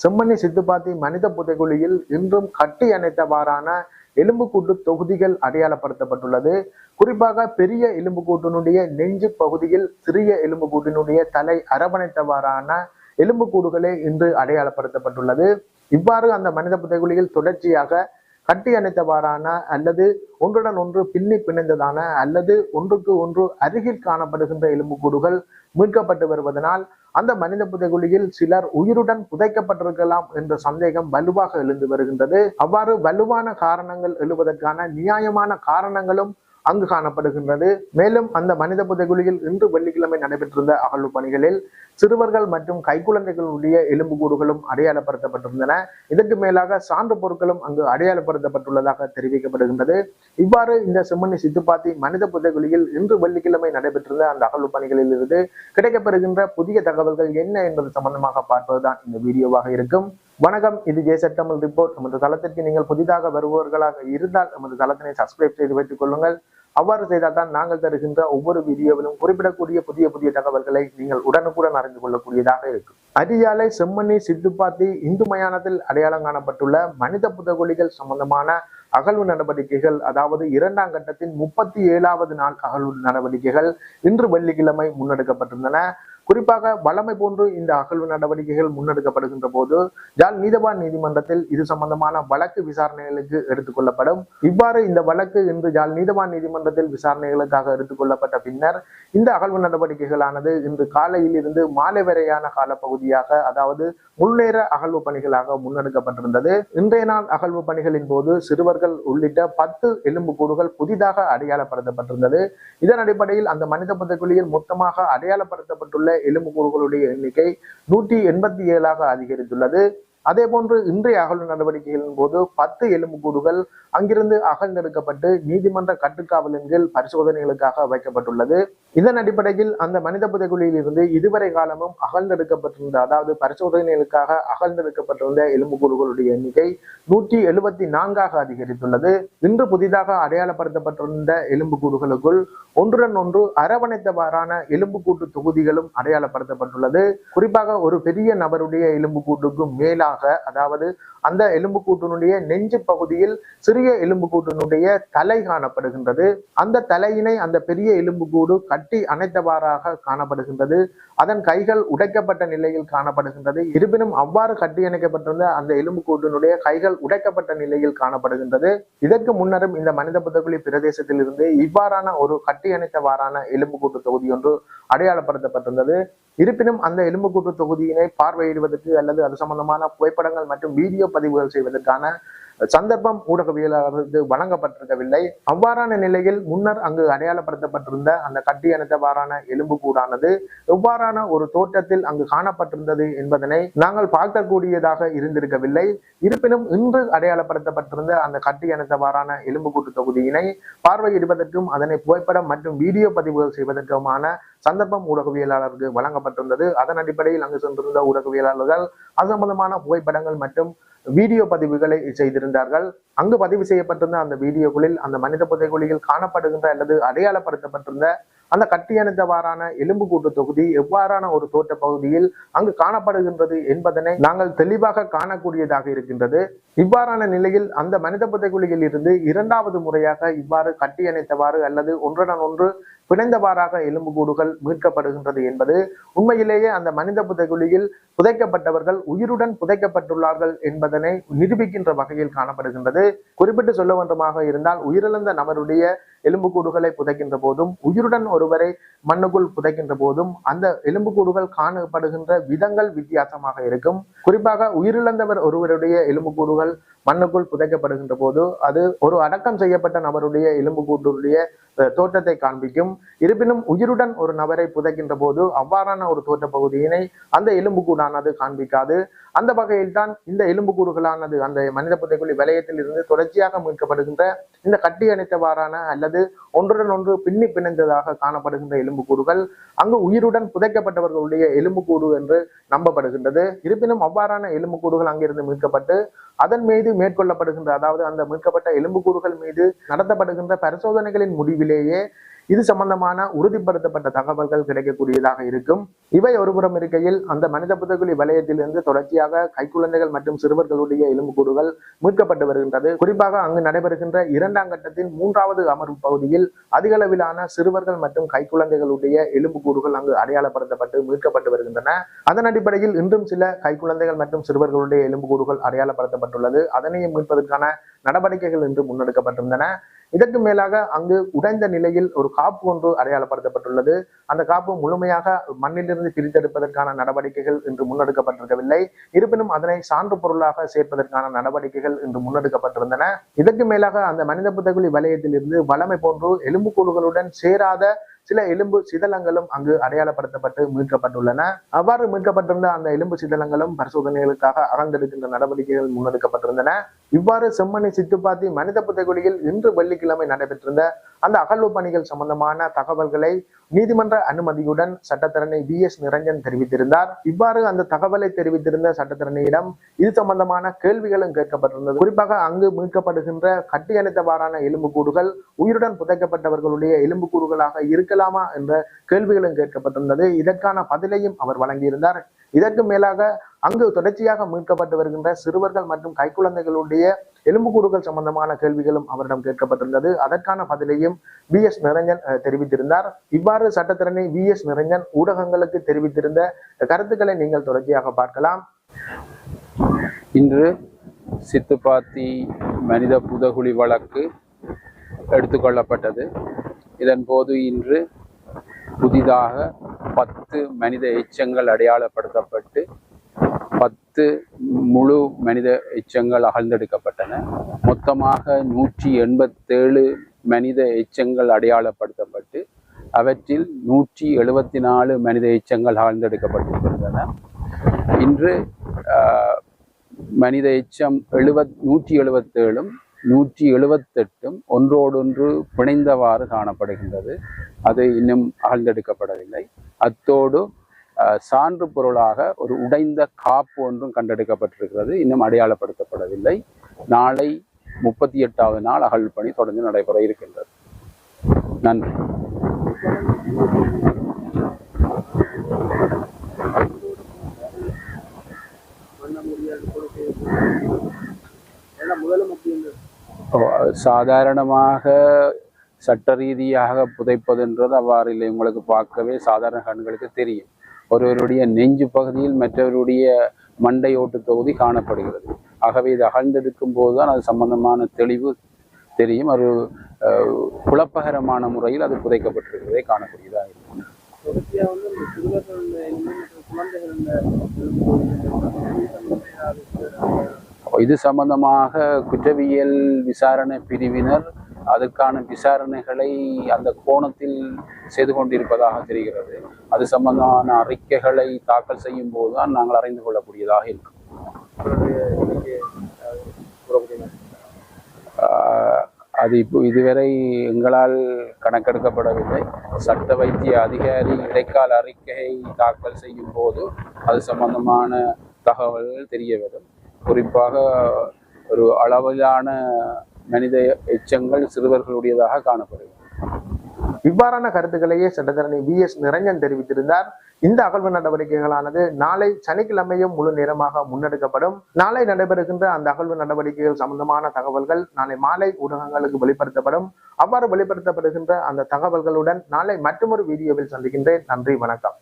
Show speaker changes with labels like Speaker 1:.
Speaker 1: செம்மணி சித்துப்பாத்தி மனித புதைகுழியில் இன்றும் கட்டி அணைத்தவாறான எலும்புக்கூட்டு தொகுதிகள் அடையாளப்படுத்தப்பட்டுள்ளது. குறிப்பாக பெரிய எலும்புக்கூட்டினுடைய நெஞ்சு பகுதியில் சிறிய எலும்புக்கூட்டினுடைய தலை அரவணைத்தவாறான எலும்புக்கூடுகளே இன்று அடையாளப்படுத்தப்பட்டுள்ளது. இவ்வாறு அந்த மனித புதைகுழியில் தொடர்ச்சியாக கட்டி அணைத்தவாறான அல்லது ஒன்றுடன் ஒன்று பின்னி பிணைந்ததான அல்லது ஒன்றுக்கு ஒன்று அருகில் காணப்படுகின்ற எலும்புக்கூடுகள் மீட்கப்பட்டு வருவதனால் அந்த மனித புதைகுழியில் சிலர் உயிருடன் புதைக்கப்பட்டிருக்கலாம் என்ற சந்தேகம் வலுவாக எழுந்து வருகின்றது. அவ்வாறு வலுவான காரணங்கள் எழுவதற்கான நியாயமான காரணங்களும் அங்கு காணப்படுகின்றது. மேலும் அந்த மனித புதைகுழியில் இன்று வெள்ளிக்கிழமை நடைபெற்றிருந்த அகழ்வு பணிகளில் சிறுவர்கள் மற்றும் கைக்குழந்தைகளுடைய எலும்புக்கூடுகளும் அடையாளப்படுத்தப்பட்டிருந்தன. இதற்கு மேலாக சான்று பொருட்களும் அங்கு அடையாளப்படுத்தப்பட்டுள்ளதாக தெரிவிக்கப்படுகின்றது. இவ்வாறு இந்த செம்மணி சித்துப்பாத்தி மனித புதைகுழியில் இன்று வெள்ளிக்கிழமை நடைபெற்றிருந்த அந்த அகழ்வு பணிகளில் இருந்து கிடைக்கப்பெறுகின்ற புதிய தகவல்கள் என்ன என்பது சம்பந்தமாக பார்ப்பதுதான் இந்த வீடியோவாக இருக்கும். வணக்கம் இது ஜே தமிழ் ரிப்போர்ட். நமது தளத்திற்கு நீங்கள் புதிதாக வருபவர்களாக இருந்தால் நமது தளத்தினை சப்ஸ்கிரைப் செய்து வைத்துக் கொள்ளுங்கள். அவ்வாறு செய்தால் தான் நாங்கள் தருகின்ற ஒவ்வொரு வீடியோவிலும் குறிப்பிடக்கூடிய புதிய புதிய தகவல்களை நீங்கள் உடனுக்குடன் அறிந்து கொள்ளக்கூடியதாக இருக்கும். அரியாலை செம்மணி சித்துப்பாத்தி இந்து மயானத்தில் அடையாளம் காணப்பட்டுள்ள மனித புதகுலிகள் சம்பந்தமான அகழ்வு நடவடிக்கைகள் அதாவது இரண்டாம் கட்டத்தின் முப்பத்தி ஏழாவது நாள் அகழ்வு நடவடிக்கைகள் இன்று வெள்ளிக்கிழமை முன்னெடுக்கப்பட்டிருந்தன. குறிப்பாக வளமை போன்று இந்த அகழ்வு நடவடிக்கைகள் முன்னெடுக்கப்படுகின்ற போது ஜால் நீதவான் நீதிமன்றத்தில் இது சம்பந்தமான வழக்கு விசாரணைகளுக்கு எடுத்துக்கொள்ளப்படும் இவ்வாறு இந்த வழக்கு இன்று ஜால் நீதவான் நீதிமன்றத்தில் விசாரணைகளுக்காக எடுத்துக்கொள்ளப்பட்ட பின்னர் இந்த அகழ்வு நடவடிக்கைகளானது இன்று காலையில் இருந்து மாலை வரையான காலப்பகுதியாக அதாவது முன்னேற அகழ்வு பணிகளாக முன்னெடுக்கப்பட்டிருந்தது. இன்றைய நாள் அகழ்வு பணிகளின் போது சிறுவர்கள் உள்ளிட்ட பத்து எலும்புக்கூடுகள் புதிதாக அடையாளப்படுத்தப்பட்டிருந்தது. இதன் அடிப்படையில் அந்த மனித புதைக்குழியில் மொத்தமாக அடையாளப்படுத்தப்பட்டுள்ள எலும்புக்கூடுகளுடைய எண்ணிக்கை நூற்றி எண்பத்தி ஏழாக அதிகரித்துள்ளது. அதே போன்று இன்றைய அகழ்வு நடவடிக்கைகளின் போது பத்து எலும்புக்கூடுகள் அங்கிருந்து அகழ்ந்தெடுக்கப்பட்டு நீதிமன்ற கட்டுக்காவலின் கீழ் பரிசோதனைகளுக்காக வைக்கப்பட்டுள்ளது. இதன் அடிப்படையில் அந்த மனித புதைக்குழியில் இருந்து இதுவரை காலமும் அகழ்ந்தெடுக்கப்பட்டிருந்த அதாவது பரிசோதனைகளுக்காக அகழ்ந்தெடுக்கப்பட்டிருந்த எலும்புக்கூடுகளுடைய எண்ணிக்கை நூற்றி எழுபத்தி நான்காக அதிகரித்துள்ளது. இன்று புதிதாக அடையாளப்படுத்தப்பட்டிருந்த எலும்புக்கூடுகளுக்குள் ஒன்றுடன் ஒன்று அரவணைத்தவாறான எலும்புக்கூட்டு தொகுதிகளும் அடையாளப்படுத்தப்பட்டுள்ளது. குறிப்பாக ஒரு பெரிய நபருடைய எலும்புக்கூட்டுக்கு மேலாக அதாவது அந்த எலும்புக்கூட்டினுடைய நெஞ்சு பகுதியில் சிறிய எலும்புக்கூட்டினுடைய தலை காணப்படுகின்றது. அந்த தலையினை அந்த பெரிய எலும்புக்கூடு கட்டி அணைத்தவாறாக காணப்படுகின்றது. அதன் கைகள் உடைக்கப்பட்ட நிலையில் காணப்படுகின்றது. இருப்பினும் அவ்வாறு கட்டி அணைக்கப்பட்டிருந்த அந்த எலும்புக்கூட்டினுடைய கைகள் உடைக்கப்பட்ட நிலையில் காணப்படுகின்றது. இதற்கு முன்னரும் இந்த மனித புத்தகுழி பிரதேசத்தில் இருந்து இவ்வாறான ஒரு கட்டி அணைத்தவாறான எலும்புக்கூட்டு தொகுதி ஒன்று அடையாளப்படுத்தப்பட்டிருந்தது இருப்பினும் அந்த எலும்புக்கூட்டு தொகுதியினை பார்வையிடுவதற்கு அல்லது அது சம்பந்தமான புகைப்படங்கள் மற்றும் வீடியோ பதிவுகள் செய்வதற்கான சந்தர்ப்பம் ஊடகவியலாளர்களுக்கு வழங்கப்பட்டிருக்கவில்லை. அவ்வாறான நிலையில் முன்னர் அங்கு அடையாளப்படுத்தப்பட்டிருந்த அந்த கட்டியனத்தவாறான எலும்பு கூடானது எவ்வாறான ஒரு தோற்றத்தில் அங்கு காணப்பட்டிருந்தது என்பதனை நாங்கள் பார்க்கக்கூடியதாக இருந்திருக்கவில்லை. இருப்பினும் இன்று அடையாளப்படுத்தப்பட்டிருந்த அந்த கட்டியனத்தவாறான எலும்பு எலும்புக்கூட்டு தொகுதியினை பார்வையிடுவதற்கும் அதனை புகைப்படம் மற்றும் வீடியோ பதிவுகள் செய்வதற்குமான சந்தர்ப்பம் ஊடகவியலாளருக்கு வழங்கப்பட்டிருந்தது. அதன் அடிப்படையில் அங்கு சென்றிருந்த ஊடகவியலாளர்கள் அது சம்பந்தமான புகைப்படங்கள் மற்றும் வீடியோ பதிவுகளை செய்திருந்தார்கள். அங்கு பதிவு செய்யப்பட்டிருந்த அந்த வீடியோக்களில் அந்த மனித புதைகுழியில் காணப்படுகின்ற அல்லது அடையாளப்படுத்தப்பட்டிருந்த அந்த கட்டியணித்தவாறான எலும்புக்கூட்டு தொகுதி எவ்வாறான ஒரு தோட்ட பகுதியில் அங்கு காணப்படுகின்றது என்பதனை நாங்கள் தெளிவாக காணக்கூடியதாக இருக்கின்றது. இவ்வாறான நிலையில் அந்த மனித புதைகுழியில் இருந்து இரண்டாவது முறையாக இவ்வாறு கட்டியணைத்தவாறு அல்லது ஒன்றுடன் ஒன்று பிணைந்தவாறாக எலும்புக்கூடுகள் மீட்கப்படுகின்றது என்பது உண்மையிலேயே அந்த மனித புதைகுழியில் புதைக்கப்பட்டவர்கள் உயிருடன் புதைக்கப்பட்டுள்ளார்கள் என்பதனை நிரூபிக்கின்ற வகையில் காணப்படுகின்றது. குறிப்பிட்டு சொல்ல வேண்டுமாக இருந்தால் உயிரிழந்த நபருடைய எலும்புக்கூடுகளை புதைக்கின்ற போதும் உயிருடன் ஒருவரை மண்ணுக்குள் புதைக்கின்ற போதும் அந்த எலும்புக்கூடுகள் காணப்படுகின்ற விதங்கள் வித்தியாசமாக இருக்கும். குறிப்பாக உயிரிழந்தவர் ஒருவருடைய எலும்புக்கூடுகள் மண்ணுக்குள் புதைக்கப்படுகின்ற போது அது ஒரு அடக்கம் செய்யப்பட்ட நபருடைய எலும்புக்கூட்டுடைய தோற்றத்தை காண்பிக்கும். இருப்பினும் உயிருடன் ஒரு நபரை புதைக்கின்ற போது அவ்வாறான ஒரு தோற்ற பகுதியினை அந்த எலும்புக்கூடானது காண்பிக்காது. அந்த வகையில் தான் இந்த எலும்புக்கூறுகளானது அந்த மனித புதைக்குழி வலயத்தில் இருந்து தொடர்ச்சியாக மீட்கப்படுகின்ற இந்த கட்டி அணைத்தவாறான அல்லது ஒன்றுடன் ஒன்று பின்னி பிணைந்ததாக காணப்படுகின்ற எலும்புக்கூறுகள் அங்கு உயிருடன் புதைக்கப்பட்டவர்களுடைய எலும்புக்கூறு என்று நம்பப்படுகின்றது. இருப்பினும் அவ்வாறான எலும்புக்கூடுகள் அங்கிருந்து மீட்கப்பட்டு அதன் மீது மேற்கொள்ளப்படுகின்ற அதாவது அந்த மீட்கப்பட்ட எலும்புக்கூறுகள் மீது நடத்தப்படுகின்ற பரிசோதனைகளின் முடிவிலேயே இது சம்பந்தமான உறுதிப்படுத்தப்பட்ட தகவல்கள் கிடைக்கக்கூடியதாக இருக்கும். இவை ஒருபுறம் இருக்கையில் அந்த மனித புதகுலி வலயத்திலிருந்து தொடர்ச்சியாக கைக்குழந்தைகள் மற்றும் சிறுவர்களுடைய எலும்புக்கூடுகள் மீட்கப்பட்டு வருகின்றது. குறிப்பாக அங்கு நடைபெறுகின்ற இரண்டாம் கட்டத்தின் மூன்றாவது அமர்வு பகுதியில் அதிக அளவிலான சிறுவர்கள் மற்றும் கைக்குழந்தைகளுடைய எலும்புக்கூடுகள் அங்கு அடையாளப்படுத்தப்பட்டு மீட்கப்பட்டு வருகின்றன. அதன் அடிப்படையில் இன்றும் சில கைக்குழந்தைகள் மற்றும் சிறுவர்களுடைய எலும்புக்கூடுகள் அடையாளப்படுத்தப்பட்டுள்ளது. அதனையும் மீட்பதற்கான நடவடிக்கைகள் இன்று முன்னெடுக்கப்பட்டிருந்தன. இதற்கு மேலாக அங்கு உடைந்த நிலையில் ஒரு காப்பு ஒன்று அடையாளப்படுத்தப்பட்டுள்ளது. அந்த காப்பு முழுமையாக மண்ணிலிருந்து பிரித்தெடுப்பதற்கான நடவடிக்கைகள் இன்று முன்னெடுக்கப்பட்டிருக்கவில்லை. இருப்பினும் அதனை சான்று பொருளாக சேர்ப்பதற்கான நடவடிக்கைகள் இன்று முன்னெடுக்கப்பட்டிருந்தன. இதற்கு மேலாக அந்த மனித புத்தகுலி வலயத்தில் இருந்து வளமை போன்று எலும்புக்கூடுகளுடன் சேராத சில எலும்பு சிதலங்களும் அங்கு அடையாளப்படுத்தப்பட்டு மீட்கப்பட்டுள்ளன. அவ்வாறு மீட்கப்பட்டிருந்த அந்த எலும்பு சிதலங்களும் பரிசோதனைகளுக்காக அகழ்ந்தெடுக்கின்ற நடவடிக்கைகள் முன்னெடுக்கப்பட்டிருந்தன. இவ்வாறு செம்மணி சித்துப்பாத்தி மனித புதைகுழியில் இன்று வெள்ளிக்கிழமை நடைபெற்றிருந்த அந்த அகழ்வு பணிகள் சம்பந்தமான தகவல்களை நீதிமன்ற அனுமதியுடன் சட்டத்தரணி வி எஸ் நிரஞ்சன் தெரிவித்திருந்தார். இவ்வாறு அந்த தகவலை தெரிவித்திருந்த சட்டத்தரணியிடம் இது சம்பந்தமான கேள்விகளும் கேட்கப்பட்டிருந்தது. குறிப்பாக அங்கு மீட்கப்படுகின்ற கட்டியணைத்தவாறான எலும்புக்கூடுகள் உயிருடன் புதைக்கப்பட்டவர்களுடைய எலும்புக்கூடுகளாக இருக்கலாமா என்ற கேள்விகளும் கேட்கப்பட்டிருந்தது. இதற்கான பதிலையும் அவர் வழங்கியிருந்தார். இதற்கு மேலாக அங்கு தொடர்ச்சியாக மீட்கப்பட்டு வருகின்ற சிறுவர்கள் மற்றும் கைக்குழந்தைகளுடைய எலும்புக்கூடுகள் சம்பந்தமான கேள்விகளும் அவரிடம் கேட்கப்பட்டிருந்தது. அதற்கான பதிலையும் வி எஸ் நிரஞ்சன் தெரிவித்திருந்தார். இவ்வாறு சட்டத்திறனை வி எஸ் நிரஞ்சன் ஊடகங்களுக்கு தெரிவித்திருந்த கருத்துக்களை நீங்கள் தொடர்ச்சியாக பார்க்கலாம்.
Speaker 2: இன்று சித்துப்பாத்தி மனித புதகுழி வழக்கு எடுத்துக்கொள்ளப்பட்டது இதன் போது இன்று புதிதாக பத்து மனித எச்சங்கள் அடையாளப்படுத்தப்பட்டு பத்து முழு மனித எச்சங்கள் அகழ்ந்தெடுக்கப்பட்டன. மொத்தமாக நூற்றி எண்பத்தேழு மனித எச்சங்கள் அடையாளப்படுத்தப்பட்டு அவற்றில் நூற்றி எழுபத்தி நாலு மனித எச்சங்கள் அகழ்ந்தெடுக்கப்பட்டிருக்கின்றன. இன்று மனித எச்சம் எழுபத் நூற்றி எழுபத்தேழும் நூற்றி எழுபத்தெட்டும் ஒன்றோடொன்று பிணைந்தவாறு காணப்படுகின்றது. அது இன்னும் அகழ்ந்தெடுக்கப்படவில்லை. அத்தோடு சான்று பொருளாக ஒரு உடைந்த காப்பு ஒன்றும் கண்டெடுக்கப்பட்டிருக்கிறது. இன்னும் அடையாளப்படுத்தப்படவில்லை. நாளை முப்பத்தி எட்டாவது நாள் அகல் பணி தொடர்ந்து நடைபெற இருக்கின்றது. நன்றி. சாதாரணமாக சட்ட ரீதியாக புதைப்பதுன்றது அவ்வாறு இல்லை. உங்களுக்கு பார்க்கவே சாதாரண கண்களுக்கு தெரியும். ஒருவருடைய நெஞ்சு பகுதியில் மற்றவருடைய மண்டை ஓட்டு தொகுதி காணப்படுகிறது. ஆகவே இது அகழ்ந்தெடுக்கும் போதுதான் அது சம்பந்தமான தெளிவு தெரியும். ஒரு குழப்பகரமான முறையில் அது புதைக்கப்பட்டிருக்கிறதை காணக்கூடியதாக இருக்கும். இது சம்பந்தமாக குற்றவியல் விசாரணை பிரிவினர் அதற்கான விசாரணைகளை அந்த கோணத்தில் செய்து கொண்டிருப்பதாக தெரிகிறது. அது சம்பந்தமான அறிக்கைகளை தாக்கல் செய்யும் போதுதான் நாங்கள் அறிந்து கொள்ளக்கூடியதாக இருக்கும். அது இப்போ இதுவரை எங்களால் கணக்கெடுக்கப்படவில்லை. சட்ட வைத்திய அதிகாரி இடைக்கால அறிக்கையை தாக்கல் செய்யும் போது அது சம்பந்தமான தகவல்கள் தெரிய வரும். குறிப்பாக ஒரு அளவிலான மனித எச்சங்கள் சிறுவர்களுடையதாக காணப்படுகிறது.
Speaker 1: இவ்வாறான கருத்துக்களையே சட்டத்தரணி வி எஸ் நிரஞ்சன் தெரிவித்திருந்தார். இந்த அகழ்வு நடவடிக்கைகளானது நாளை சனிக்கிழமையும் முழு நேரமாக முன்னெடுக்கப்படும். நாளை நடைபெறுகின்ற அந்த அகழ்வு நடவடிக்கைகள் சம்பந்தமான தகவல்கள் நாளை மாலை ஊடகங்களுக்கு வெளிப்படுத்தப்படும். அவ்வாறு வெளிப்படுத்தப்படுகின்ற அந்த தகவல்களுடன் நாளை மற்றொரு வீடியோவில் சந்திக்கின்றேன். நன்றி வணக்கம்.